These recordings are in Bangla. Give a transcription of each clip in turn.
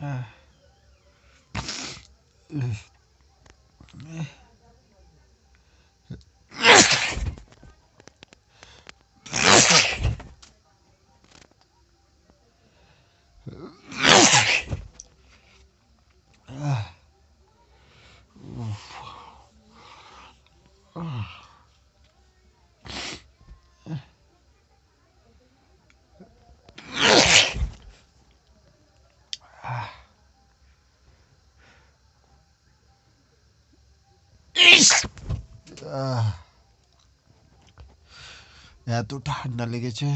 哎，嗯，哎，哎。এত ঠান্ডা লেগেছে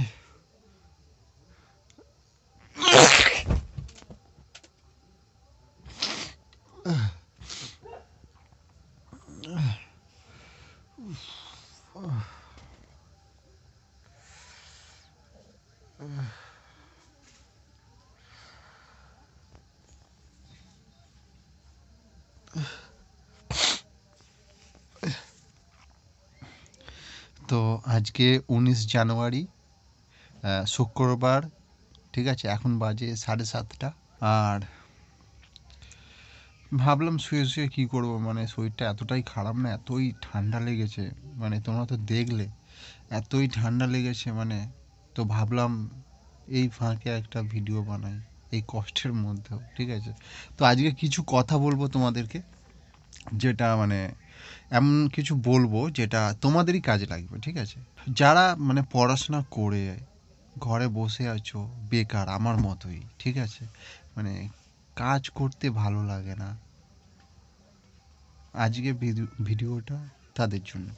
তো আজকে উনিশ জানুয়ারি শুক্রবার, ঠিক আছে, এখন বাজে সাড়ে সাতটা। আর ভাবলাম শুয়ে শুয়ে কী করব মানে শরীরটা এতটাই খারাপ না, এতই ঠান্ডা লেগেছে মানে তোমরা তো দেখলে, এতই ঠান্ডা লেগেছে মানে তো ভাবলাম এই ফাঁকে একটা ভিডিও বানাই, এই কষ্টের মধ্যেও, ঠিক আছে। তো আজকে কিছু কথা বলব তোমাদেরকে, যেটা মানে এমন কিছু বলব যেটা তোমাদেরই কাজে লাগবে, ঠিক আছে? যারা মানে পড়াশোনা করে ঘরে বসে আছো, বেকার, আমার মতোই, ঠিক আছে? মানে কাজ করতে ভালো লাগে না। আজকে ভিডিওটা তাদের জন্য।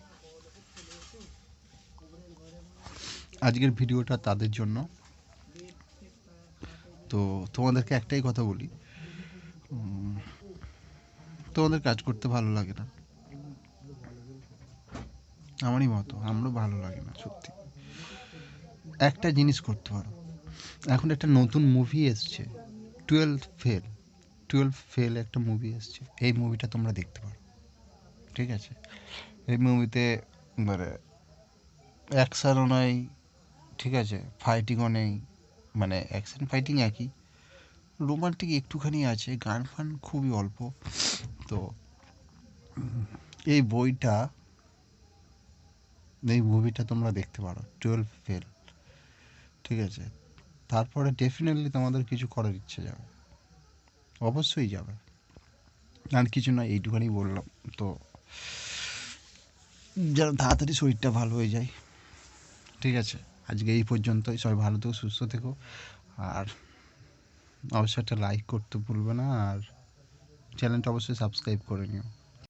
আজকের ভিডিওটা তাদের জন্য। তো তোমাদেরকে একটাই কথা বলি তোমাদের কাজ করতে ভালো লাগে না। আমারই মতো, আমারও ভালো লাগে না, সত্যি। একটা জিনিস করতে পারো। এখন একটা নতুন মুভি এসছে টুয়েলভ ফেল টুয়েলভ ফেল একটা মুভি এসছে। এই মুভিটা তোমরা দেখতে পারো। ঠিক আছে? এই মুভিতে মানে অ্যাকশানও নেই, ঠিক আছে? ফাইটিংও নেই মানে অ্যাকশন ফাইটিং একই। রোমান্টিক একটুখানি আছে, গান ফান খুবই অল্প। তো এই বইটা এই মুভিটা তোমরা দেখতে পারো টুয়েলভ ফেল ঠিক আছে? তারপরে ডেফিনেটলি তোমাদের কিছু করার ইচ্ছে যাবে, অবশ্যই যাবে। আর কিছু না, এইটুখানি বললাম, তো যেন তাড়াতাড়ি শরীরটা ভালো হয়ে যায়, ঠিক আছে? আজকে এই পর্যন্তই, সবাই ভালো থেকো, সুস্থ থেকো, আর অবশ্যই একটা লাইক করতে ভুলবে না, আর চ্যানেলটা অবশ্যই সাবস্ক্রাইব করে নিও।